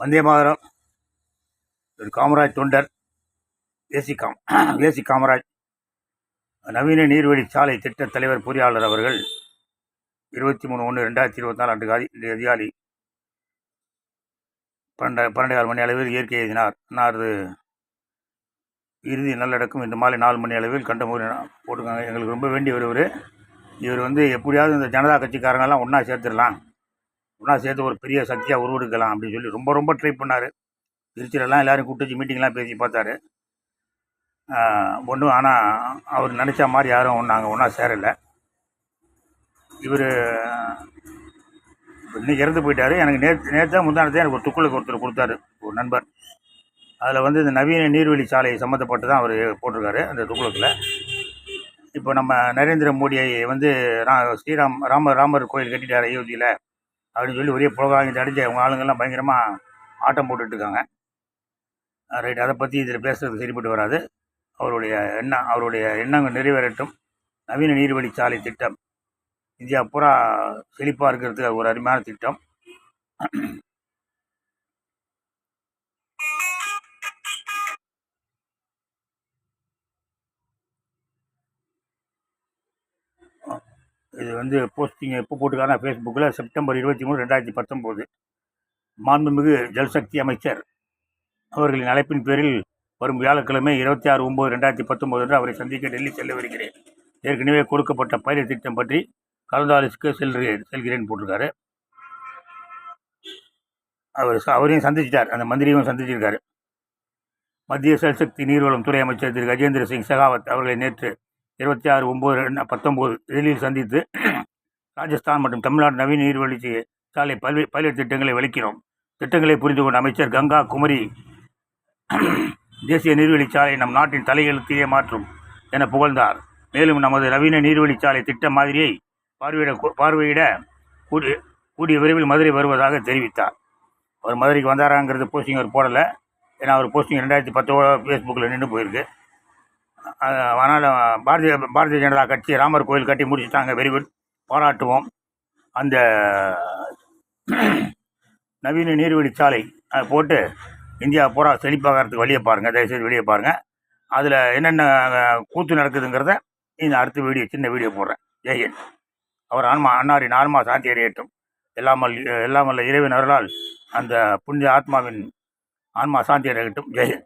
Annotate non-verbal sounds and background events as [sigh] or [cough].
வந்தே மாதரம். ஒரு காமராஜ் தொண்டர் AC com [clears throat] AC Kamaraj. நவீன நீர்வழி சாலை திட்ட தலைவர் பொறியாளர் அவர்கள் இருபத்தி மூணு ஒன்று ரெண்டாயிரத்தி இருபத்தி நாலு ஆண்டு காதி அதிகாலை பன்னெண்டு பன்னெண்டு மணி அளவில் இயற்கை எழுதினார் அன்னாரது இறுதி நல்லடக்கம் இன்று மாலை நாலு மணி அளவில் கண்டமூரி போட்டுருக்காங்க. எங்களுக்கு ரொம்ப வேண்டி வருவர் இவர் வந்து எப்படியாவது இந்த ஜனதா கட்சிக்காரங்கெல்லாம் ஒன்றா சேர்த்துடலாம். ஒன்றா சேர்த்து ஒரு பெரிய சக்தியாக உருவெடுக்கலாம் அப்படின்னு சொல்லி ரொம்ப ரொம்ப ட்ரை பண்ணார். திருச்சியிலலாம் எல்லோரும் கூப்பிட்டு வச்சு மீட்டிங்லாம் பேசி பார்த்தாரு. ஒன்றும் ஆனால் அவர் நினச்ச மாதிரி யாரும் ஒன்று நாங்கள் ஒன்றா சேரலை. இவர் இன்னைக்கு இறந்து போயிட்டார். எனக்கு நேற்று நேற்று முந்தானத்தை எனக்கு ஒரு துக்குளுக்கு ஒருத்தர் கொடுத்தாரு ஒரு நண்பர். அதில் வந்து இந்த நவீன நீர்வழி சாலை சம்மந்தப்பட்டு தான் அவர் போட்டிருக்காரு அந்த துக்குளுக்கில். இப்போ நம்ம நரேந்திர மோடியை வந்து ரா ஸ்ரீராம் ராம ராமர் கோயில் கட்டிட்டார் அயோத்தியில். அப்படின்னு சொல்லி ஒரே புலகாங்கிட்டு அடிச்சு அவங்க ஆளுங்கள்லாம் பயங்கரமாக ஆட்டம் போட்டுட்ருக்காங்க. ரைட். அதை பற்றி இதில் பேசுறது சரிப்பட்டு வராது. அவருடைய எண்ணம் அவருடைய எண்ணங்கள் நிறைவேறட்டும். நவீன நீர்வழி சாலை திட்டம். இந்தியா பூரா செழிப்பாக இருக்கிறதுக்கு ஒரு அருமையான திட்டம். இது வந்து போஸ்டிங் எப்போ போட்டுக்காரனா ஃபேஸ்புக்கில் செப்டம்பர் இருபத்தி மூணு ரெண்டாயிரத்தி பத்தொம்போது. மாண்புமிகு ஜல்சக்தி அமைச்சர். அவர்களின் அழைப்பின் பேரில் வரும் வியாழக்கிழமை இருபத்தி ஆறு ஒம்பது ரெண்டாயிரத்தி பத்தொம்போது அன்று அவரை சந்திக்க டெல்லி செல்ல வருகிறேன். ஏற்கனவே கொடுக்கப்பட்ட பயிர் திட்டம் பற்றி கலந்தாலோசிக்க செல்கிறேன் செல்கிறேன் போட்டிருக்காரு. அவர் அவரையும் சந்திச்சிட்டார். அந்த மந்திரியும் சந்திச்சிருக்காரு. மத்திய ஜல்சக்தி நீர்வளம் துறை அமைச்சர் திரு கஜேந்திர சிங் ஷெகாவத் அவர்களை நேற்று இருபத்தி ஆறு ஒம்பது ரெண்டு பத்தொம்போது டெல்லியில் சந்தித்து ராஜஸ்தான் மற்றும் தமிழ்நாடு நவீன நீர்வழிச்சி சாலை பல்வேறு பல்வேறு திட்டங்களை விளக்கினோம் திட்டங்களை புரிந்து கொண்ட அமைச்சர் கங்கா குமரி தேசிய நீர்வழிச்சாலை நம் நாட்டின் தலையெழுத்தையே மாற்றும் என புகழ்ந்தார். மேலும் நமது நவீன நீர்வழிச்சாலை திட்ட மாதிரியை பார்வையிட பார்வையிட கூடிய கூடிய விரைவில் மதுரை வருவதாக தெரிவித்தார். அவர் மதுரைக்கு வந்தாராங்கிறது போஸ்டிங் அவர் போடலை. ஏன்னா அவர் போஸ்டிங் ரெண்டாயிரத்தி பத்தோட ஃபேஸ்புக்கில் நின்று போயிருக்கு. அதனால் பாரதிய பாரதிய ஜனதா கட்சி ராமர் கோயில் கட்டி முடிச்சுட்டாங்க. வெரி குட் பாராட்டுவோம். அந்த நவீன நீர்வழிச்சாலை அதை போட்டு இந்தியா பூரா செழிப்பாகிறதுக்கு வழியை பாருங்கள் தயவுசெய்து வெளியே பாருங்கள் அதில் என்னென்ன கூத்து நடக்குதுங்கிறத இந்த அடுத்த வீடியோ சின்ன வீடியோ போடுறேன். ஜெயன் அவர் ஆன்மா அன்னாரின் ஆன்மா சாந்தி அறியட்டும் எல்லாமல் எல்லாமல்ல இறைவன் அருளால் அந்த புனித ஆத்மாவின் ஆன்மா சாந்தி அடையட்டும். ஜெயன்